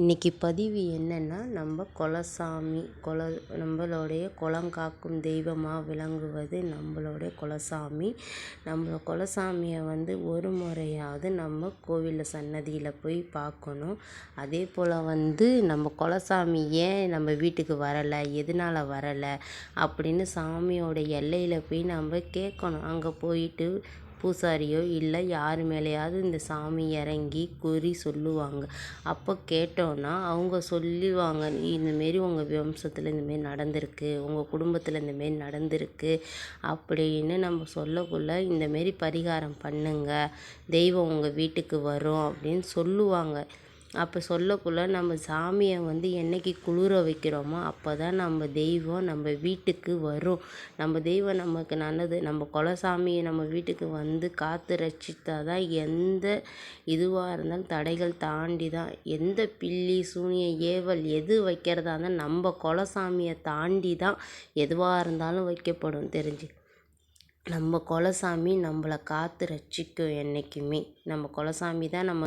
இன்றைக்கி பதிவு என்னென்னா நம்ம குலசாமி குல நம்மளுடைய குலங்காக்கும் தெய்வமாக விளங்குவது நம்மளுடைய குலசாமி. நம்ம குலசாமியை வந்து ஒரு முறையாவது நம்ம கோவிலில் சன்னதியில் போய் பார்க்கணும். அதே போல் வந்து நம்ம குலசாமி ஏன் நம்ம வீட்டுக்கு வரலை எதனால் வரலை அப்படின்னு சாமியோட எல்லையில் போய் நம்ம கேட்கணும். அங்கே போயிட்டு பூசாரியோ இல்லை யார் மேலேயாவது இந்த சாமி இறங்கி குறி சொல்லுவாங்க. அப்போ கேட்டோன்னா அவங்க சொல்லுவாங்க இந்தமாரி உங்கள் வம்சத்தில் இந்தமாரி நடந்திருக்கு உங்கள் குடும்பத்தில் இந்தமாரி நடந்திருக்கு அப்படின்னு நம்ம சொல்லக்குள்ள இந்தமாரி பரிகாரம் பண்ணுங்க தெய்வம் உங்கள் வீட்டுக்கு வரும் அப்படின்னு சொல்லுவாங்க. அப்போ சொல்லக்குள்ள நம்ம சாமியை வந்து என்னைக்கு குளிர வைக்கிறோமோ அப்போ தான் நம்ம தெய்வம் நம்ம வீட்டுக்கு வரும். நம்ம தெய்வம் நமக்கு நல்லது. நம்ம குலசாமியை நம்ம வீட்டுக்கு வந்து காத்து ரட்சித்தா தான் எந்த இதுவாக இருந்தாலும் தடைகள் தாண்டி தான் எந்த பில்லி சூனியம் ஏவல் எது வைக்கிறதா இருந்தால் நம்ம குலசாமியை தாண்டி தான் எதுவாக இருந்தாலும் வைக்கப்படும் தெரிஞ்சு. நம்ம குலசாமி நம்மளை காத்து ரட்சிக்கும் என்றைக்குமே நம்ம குலசாமி தான் நம்ம